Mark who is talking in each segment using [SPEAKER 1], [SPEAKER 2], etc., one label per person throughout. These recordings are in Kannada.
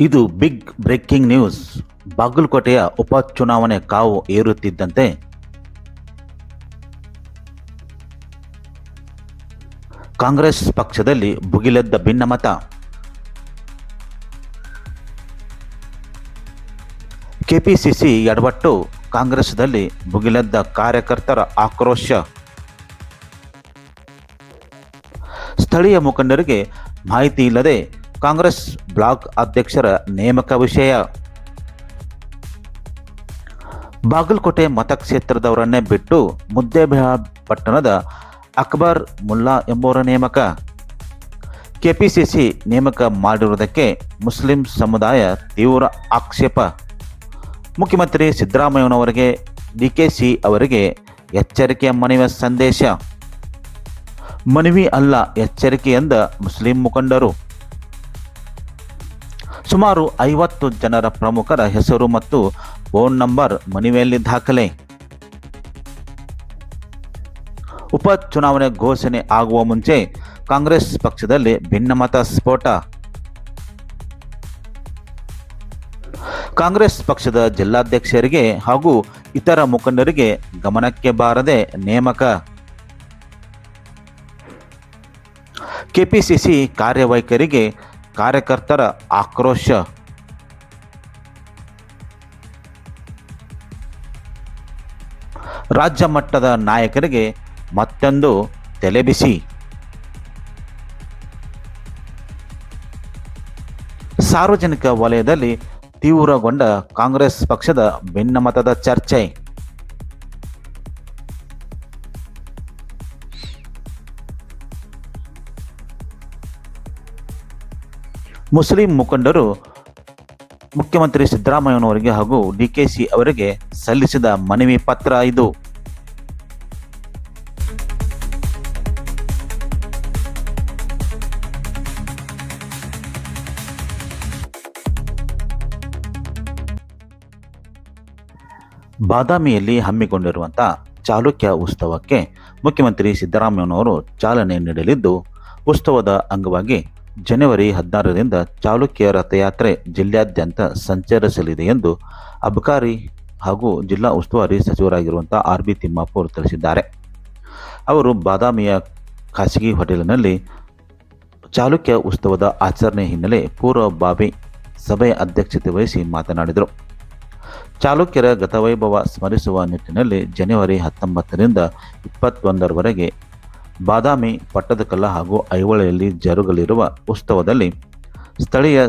[SPEAKER 1] ಇದು ಬಿಗ್ ಬ್ರೇಕಿಂಗ್ ನ್ಯೂಸ್. ಬಾಗಲಕೋಟೆಯ ಉಪಚುನಾವಣೆ ಕಾವು ಏರುತ್ತಿದ್ದಂತೆ ಕಾಂಗ್ರೆಸ್ ಪಕ್ಷದಲ್ಲಿ ಭುಗಿಲೆದ್ದ ಭಿನ್ನಮತ. ಕೆಪಿಸಿಸಿ ಎಡವಟ್ಟು ಕಾಂಗ್ರೆಸ್ನಲ್ಲಿ ಭುಗಿಲೆದ್ದ ಕಾರ್ಯಕರ್ತರ ಆಕ್ರೋಶ. ಸ್ಥಳೀಯ ಮುಖಂಡರಿಗೆ ಮಾಹಿತಿ ಇಲ್ಲದೆ ಕಾಂಗ್ರೆಸ್ ಬ್ಲಾಕ್ ಅಧ್ಯಕ್ಷರ ನೇಮಕ ವಿಷಯ. ಬಾಗಲಕೋಟೆ ಮತಕ್ಷೇತ್ರದವರನ್ನೇ ಬಿಟ್ಟು ಮುದ್ದೇಬಿಹಾಳ್ ಪಟ್ಟಣದ ಅಕ್ಬರ್ ಮುಲ್ಲಾ ಎಂಬುವರ ನೇಮಕ. ಕೆಪಿಸಿಸಿ ನೇಮಕ ಮಾಡಿರುವುದಕ್ಕೆ ಮುಸ್ಲಿಂ ಸಮುದಾಯ ತೀವ್ರ ಆಕ್ಷೇಪ. ಮುಖ್ಯಮಂತ್ರಿ ಸಿದ್ದರಾಮಯ್ಯನವರಿಗೆ ಡಿಕೆಸಿ ಅವರಿಗೆ ಎಚ್ಚರಿಕೆಯ ಮನವಿಯ ಸಂದೇಶ. ಮನವಿ ಅಲ್ಲ ಎಚ್ಚರಿಕೆ ಎಂದ ಮುಸ್ಲಿಂ ಮುಖಂಡರು. ಸುಮಾರು ಐವತ್ತು ಜನರ ಪ್ರಮುಖರ ಹೆಸರು ಮತ್ತು ಫೋನ್ ನಂಬರ್ ಮನವಿಯಲ್ಲಿ ದಾಖಲೆ. ಉಪಚುನಾವಣೆ ಘೋಷಣೆ ಆಗುವ ಮುಂಚೆ ಕಾಂಗ್ರೆಸ್ ಪಕ್ಷದಲ್ಲಿ ಭಿನ್ನಮತ ಸ್ಫೋಟ. ಕಾಂಗ್ರೆಸ್ ಪಕ್ಷದ ಜಿಲ್ಲಾಧ್ಯಕ್ಷರಿಗೆ ಹಾಗೂ ಇತರ ಮುಖಂಡರಿಗೆ ಗಮನಕ್ಕೆ ಬಾರದೆ ನೇಮಕ. ಕೆಪಿಸಿಸಿ ಕಾರ್ಯವೈಖರಿಗೆ ಕಾರ್ಯಕರ್ತರ ಆಕ್ರೋಶ. ರಾಜ್ಯ ಮಟ್ಟದ ನಾಯಕರಿಗೆ ಮತ್ತೊಂದು ತಲೆಬಿಸಿ. ಸಾರ್ವಜನಿಕ ವಲಯದಲ್ಲಿ ತೀವ್ರಗೊಂಡ ಕಾಂಗ್ರೆಸ್ ಪಕ್ಷದ ಭಿನ್ನಮತದ ಚರ್ಚೆ. ಮುಸ್ಲಿಂ ಮುಖಂಡರು ಮುಖ್ಯಮಂತ್ರಿ ಸಿದ್ದರಾಮಯ್ಯನವರಿಗೆ ಹಾಗೂ ಡಿ ಕೆ ಸಿ ಅವರಿಗೆ ಸಲ್ಲಿಸಿದ ಮನವಿ ಪತ್ರ ಇದು. ಬಾದಾಮಿಯಲ್ಲಿ ಹಮ್ಮಿಕೊಂಡಿರುವಂಥ ಚಾಲುಕ್ಯ ಉತ್ಸವಕ್ಕೆ ಮುಖ್ಯಮಂತ್ರಿ ಸಿದ್ದರಾಮಯ್ಯನವರು ಚಾಲನೆ ನೀಡಲಿದ್ದು, ಉತ್ಸವದ ಅಂಗವಾಗಿ ಜನವರಿ ಹದಿನಾರರಿಂದ ಚಾಲುಕ್ಯ ರಥಯಾತ್ರೆ ಜಿಲ್ಲಾದ್ಯಂತ ಸಂಚರಿಸಲಿದೆ ಎಂದು ಅಬಕಾರಿ ಹಾಗೂ ಜಿಲ್ಲಾ ಉಸ್ತುವಾರಿ ಸಚಿವರಾಗಿರುವಂಥ ಆರ್ ಬಿ ತಿಮ್ಮಾಪುರ್ ತಿಳಿಸಿದ್ದಾರೆ. ಅವರು ಬಾದಾಮಿಯ ಖಾಸಗಿ ಹೋಟೆಲ್ನಲ್ಲಿ ಚಾಲುಕ್ಯ ಉತ್ಸವದ ಆಚರಣೆ ಹಿನ್ನೆಲೆ ಪೂರ್ವಭಾವಿ ಸಭೆಯ ಅಧ್ಯಕ್ಷತೆ ವಹಿಸಿ ಮಾತನಾಡಿದರು. ಚಾಲುಕ್ಯರ ಗತವೈಭವ ಸ್ಮರಿಸುವ ನಿಟ್ಟಿನಲ್ಲಿ ಜನವರಿ ಹತ್ತೊಂಬತ್ತರಿಂದ ಇಪ್ಪತ್ತೊಂದರವರೆಗೆ ಬಾದಾಮಿ ಪಟ್ಟದಕಲ್ಲ ಹಾಗೂ ಐಹೊಳೆಯಲ್ಲಿ ಜರುಗಲಿರುವ ಉತ್ಸವದಲ್ಲಿ ಸ್ಥಳೀಯ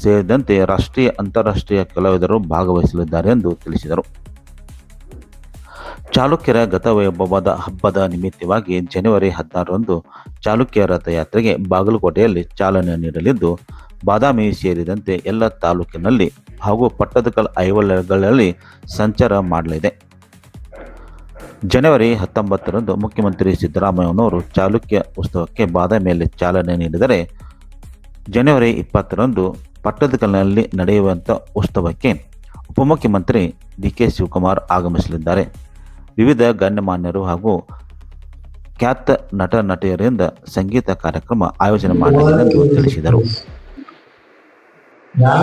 [SPEAKER 1] ಸೇರಿದಂತೆ ರಾಷ್ಟ್ರೀಯ, ಅಂತಾರಾಷ್ಟ್ರೀಯ ಕಲಾವಿದರು ಭಾಗವಹಿಸಲಿದ್ದಾರೆ ಎಂದು ತಿಳಿಸಿದರು. ಚಾಲುಕ್ಯರ ಗತವೈಭವದ ಹಬ್ಬದ ನಿಮಿತ್ತವಾಗಿ ಜನವರಿ ಹದಿನಾರರಂದು ಚಾಲುಕ್ಯ ರಥಯಾತ್ರೆಗೆ ಬಾಗಲಕೋಟೆಯಲ್ಲಿ ಚಾಲನೆ ನೀಡಲಿದ್ದು, ಬಾದಾಮಿ ಸೇರಿದಂತೆ ಎಲ್ಲ ತಾಲೂಕಿನಲ್ಲಿ ಹಾಗೂ ಪಟ್ಟದಕಲ್ ಐವಳಗಳಲ್ಲಿ ಸಂಚಾರ ಮಾಡಲಿದೆ. ಜನವರಿ ಹತ್ತೊಂಬತ್ತರಂದು ಮುಖ್ಯಮಂತ್ರಿ ಸಿದ್ದರಾಮಯ್ಯನವರು ಚಾಲುಕ್ಯ ಉತ್ಸವಕ್ಕೆ ಬಾದಾಮಿಯಲ್ಲಿ ಚಾಲನೆ ನೀಡಿದರೆ, ಜನವರಿ ಇಪ್ಪತ್ತರಂದು ಪಟ್ಟದಕಲ್ನಲ್ಲಿ ನಡೆಯುವಂಥ ಉತ್ಸವಕ್ಕೆ ಉಪಮುಖ್ಯಮಂತ್ರಿ ಡಿ ಕೆ ಶಿವಕುಮಾರ್ ಆಗಮಿಸಲಿದ್ದಾರೆ. ವಿವಿಧ ಗಣ್ಯಮಾನ್ಯರು ಹಾಗೂ ಖ್ಯಾತ ನಟ ನಟಿಯರಿಂದ ಸಂಗೀತ ಕಾರ್ಯಕ್ರಮ ಆಯೋಜನೆ ಮಾಡಲಾಗಿದೆ ಎಂದು ತಿಳಿಸಿದರು.
[SPEAKER 2] ಯಾವ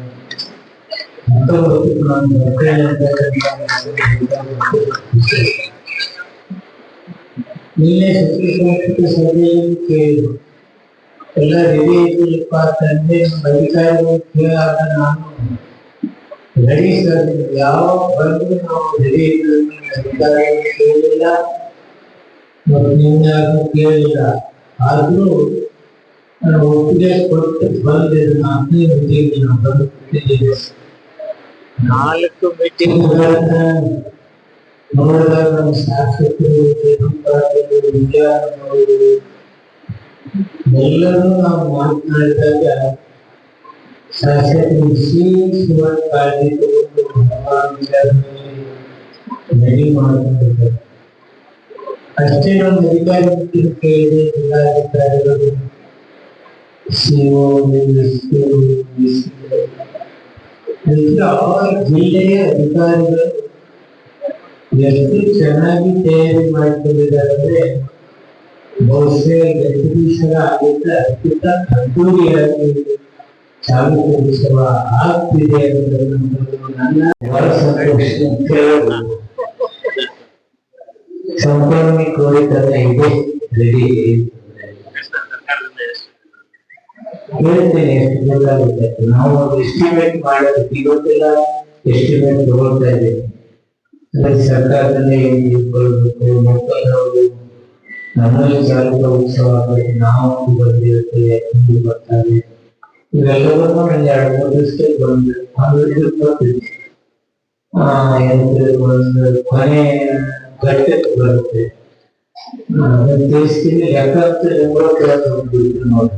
[SPEAKER 2] ಕೇಳಿದ್ರು ಎಲ್ಲ ರೆಡಿ ಇದ್ದೀರಪ್ಪ ತಂದೆ ನಮ್ಮ ಅಧಿಕಾರಿಗಳು ಕೇಳಾಗ ನಾನು ರೆಡಿ ಸರ್ ನೀವು ಯಾವ ಬಂದು ನಾವು ರೆಡಿ ಇದ್ದೀವಿ ಅಧಿಕಾರಿಗಳು ಕೇಳಿಲ್ಲ ಮತ್ತು ನಿಮ್ಗೆ ಯಾರು ಕೇಳಿಲ್ಲ ಆದ್ರೂ ನಾನು ಒಪ್ಪಿಗೆ ಕೊಟ್ಟು ಬಂದೆ ನಾಲ್ಕನೇ ಮೀಟಿಂಗ್ ನಾನು ಬಂದು ಕೂತಿದ್ದೀನಿ. ನಾಲ್ಕು ಮೀಟಿಂಗ್ಗಳನ್ನ ನೋಡಿದಾಗ ನಮ್ಮ ಶಾಸಕರು ದೇವಸ್ಥಾನಗಳು ವಿದ್ಯಾರ್ಥಿಗಳು ಎಲ್ಲರೂ ನಾವು ಮಾತನಾಡಿದಾಗ ಶಾಸಕರು ವಿಶೇಷವಾದ ಕಾಳಜಿ ತಗೊಂಡು ಹಲವಾರು ವಿಚಾರಗಳಲ್ಲಿ ರೆಡಿ ಮಾಡ್ಕೊಂಡಿದ್ದಾರೆ ಅಷ್ಟೇ ನಮ್ಮ ಅಧಿಕಾರಿಗಳು ಕೇಳಿದೆ ಜಿಲ್ಲಾಧಿಕಾರಿಗಳು ಸಿಒ ಜಿಲ್ಲೆಯ ಅಧಿಕಾರಿಗಳು ಎಷ್ಟು ಚೆನ್ನಾಗಿ ತಯಾರಿ ಮಾಡಿಕೊಂಡಿದ್ದಾರೆ ಅಂದ್ರೆ ಬಹುಶಃ ಗತಿವೀಸರ ಆಗಿದ್ದ ಅತ್ಯಂತ ಅದ್ದೂರಿಯಾಗಿ ಚಾಲುಗೊಳಿಸುವ ಆಗ್ತಿದೆ ನನ್ನ ಸಂಪೂರ್ಣ ಇದೆ. ರೆಡಿ ಹೇಳ್ತೇನೆ ಎಷ್ಟು ಬೇಕಾಗುತ್ತೆ ನಾವು ಎಸ್ಟಿಮೇಟ್ ಮಾಡೋದಕ್ಕೆ ಇವತ್ತೆಲ್ಲ ಎಸ್ಟಿಮೇಟ್ ತಗೊಳ್ತಾ ಇದ್ದೇವೆ. ಅಂದ್ರೆ ಸರ್ಕಾರದಲ್ಲಿ ಮಕ್ಕಳವರು ನಮ್ಮಲ್ಲಿ ಜಾಗೃತ ಉತ್ಸವ ಆಗಬೇಕು, ನಾವು ಬಂದಿರ್ತೇವೆ ಹಿಂದೂ ಬರ್ತಾರೆ. ಇವೆಲ್ಲವನ್ನೂ ಒಂದು ಎರಡು, ಮೂರು ದಿವಸಕ್ಕೆ ಬಂದು. ಒಂದು ಬರ್ತೀವಿ ಆ ಒಂದು ಕೊನೆ ಘಟ್ಟಕ್ಕೆ ಬರುತ್ತೆ. ದೇಶದಲ್ಲಿ ಯಾಕಂತ ನೋಡಿ.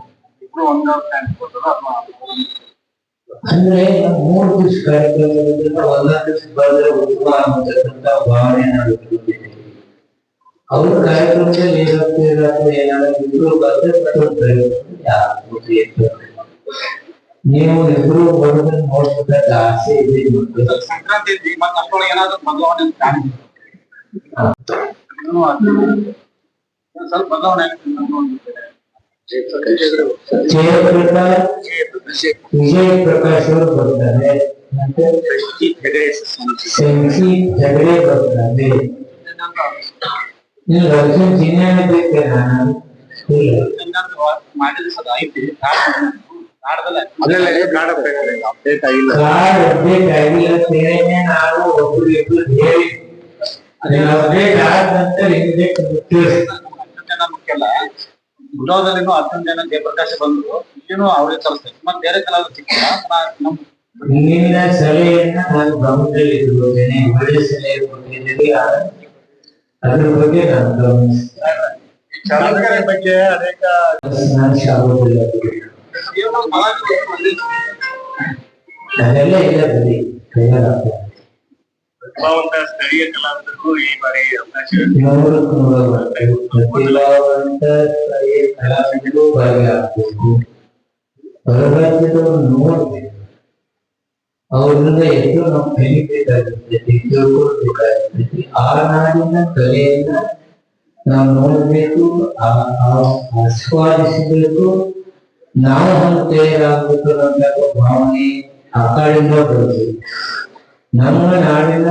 [SPEAKER 2] ಅಂದ್ರೆ ಮೂರು ದಿವಸ ಕಾರ್ಯಕ್ರಮದಿಂದ ಒಂದೊಂದು ದಿವಸ ಬಂದ್ರೆ ಉತ್ತಮ ಅನ್ನತಕ್ಕಂಥ ಭಾವನೆ ನಾವು ಇಟ್ಕೊಂಡಿದ್ದೀವಿ ಅವ್ರ ಕಾರ್ಯಕ್ರಮದಲ್ಲಿ ಏನಾಗ್ತಿದ್ರೆ ಅಥವಾ ಏನಾದ್ರು ಇಬ್ರು ಬಂದ್ರೆ ಪ್ರತಿಯೊಂದು ಯಾರು ಇರ್ತದೆ ನೀವು ಇಬ್ರು ಬರೋದನ್ನ ನೋಡ್ಬೇಕಂತ ಆಸೆ ಇದೆ ನಿಮ್ಗೆ.
[SPEAKER 3] ಸಂಕ್ರಾಂತಿ ಐತಿ ಮತ್ತೆ ಅಷ್ಟೊಳಗೆ ಏನಾದ್ರು ಬದಲಾವಣೆ ಪ್ಲಾನ್ ಇನ್ನೂ ಆಗ್ತಿಲ್ಲ. ಇನ್ನೊಂದ್ ಸ್ವಲ್ಪ ಬದಲಾವಣೆ ಆಗ್ತದೆ ಅಂತ ಒಂದು
[SPEAKER 2] ಜಯಪ್ರಕಾಶ್ ವಿಜಯ್ ಪ್ರಕಾಶ್ ಅವರು ಬರ್ತಾರೆ ಮತ್ತೆ ಹೆಗಡೆ ಬರ್ತಾರೆ ನೀವು ಅರ್ಜುನ್ ಚಿನ್ನ ಬೇಕೆ ನಾನು
[SPEAKER 3] ಅಪ್ಡೇಟ್
[SPEAKER 2] ಹೇಳಿ ಅಪ್ಡೇಟ್ ನಂತರ ತಿಳಿಸಿ
[SPEAKER 3] ಹತ್ತು ಅರ್ಜುನ್ ಹತ್ತೊಂದು ಜನ ಜಯಪ್ರಕಾಶ್ ಬಂದ್ರು ಇಲ್ಲಿನೂ ಅವರೇ ಕಲಿಸ್ಬೇಕು ಮತ್ತೆ ಬೇರೆ ಕಲಾವಿದ ಸಿಕ್ಕಿಲ್ಲ ನಾ- ನಮ್
[SPEAKER 2] ನಿನ್ನ ಸಲಹೆಯನ್ನ ನಾನು ಗಮನದಲ್ಲಿ ಇಟ್ಕೊಳ್ತೇನೆ. ಒಳ್ಳೆ ಸಲಹೆ ಕೊಟ್ಟಿದ್ದೀರಿ ಅದ್ರ ಬಗ್ಗೆ ನಾನು ಗಮನಿಸ್ತೇನೆ.
[SPEAKER 3] ಬಗ್ಗೆ ಅನೇಕ
[SPEAKER 2] ನಾನು ಶಾಗೋದಿಲ್ಲ
[SPEAKER 3] ಜೀವನ ಕಲಾವಿದರು
[SPEAKER 2] ಅದೆಲ್ಲ ಇಲ್ಲ ಬರೀ
[SPEAKER 3] ಪ್ರತಿಭಾವಂತ ಸ್ಥಳೀಯ ಕಲಾವಿದರಿಗೂ ಈ ಅವಕಾಶ
[SPEAKER 2] ಪ್ರತಿಭಾವಂತ ಸ್ಥಳೀಯ ಕಲಾವಿದರು ಭಾಗಿಯಾಗಬೇಕು ಹೊರರಾಜ್ಯದವರು ನೋಡ್ಬೇಕು ಅವ್ರಿಂದ ಎಷ್ಟೋ ನಾವು ಕಲಿಬೇಕಾಗುತ್ತೆ ತಿಳ್ಕೊಳ್ಬೇಕಾಗುತ್ತೆ ಆ ನಾಡಿನ ಕಲೆಯನ್ನ ನಾವು ನೋಡ್ಬೇಕು ಆಸ್ವಾದಿಸಬೇಕು ನಾವು ತಯಾರಾಗಬೇಕು ಅನ್ನೋ ಭಾವನೆ, ಆ ಕಾಡಿಂದ ನಮ್ಮ ನಾಡಿನ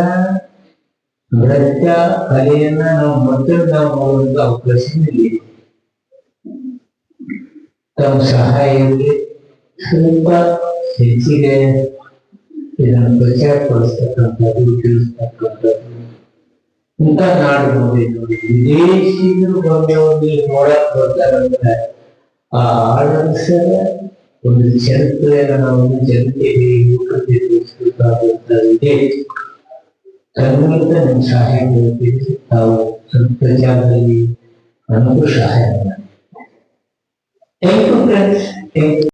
[SPEAKER 2] ನೃತ್ಯ ಕಲೆಯನ್ನ ನಾವು ಮೊದಲು ನಾವು ಅವಕಾಶದಲ್ಲಿ ಅವಕಾಶ ಇದೆ ತಮ್ಮ ಸಹಾಯ ಏನ ಸ್ವಲ್ಪ ಹೆಚ್ಚಿಗೆ ಇದನ್ನು ಪ್ರಚಾರಪಡಿಸ್ತಕ್ಕಂಥದ್ದು ತಿಳಿಸ್ತಕ್ಕಂಥದ್ದು ಇಂಥ ನಾಡು ನೋಡಿ. ನೋಡಿ ವಿದೇಶಿಗರು ಬಂದೆ ಒಂದು ನೋಡಕ್ ಬರ್ತಾರಂತ ಆ ಆಡಳಿತ ಒಂದು ಚರಿತ್ರೆಯನ್ನು ನಾವು ಜನತೆಗೆ berbagi dari diri Kedua kita yang sahih berbagi Tahu kerja manusia Thank you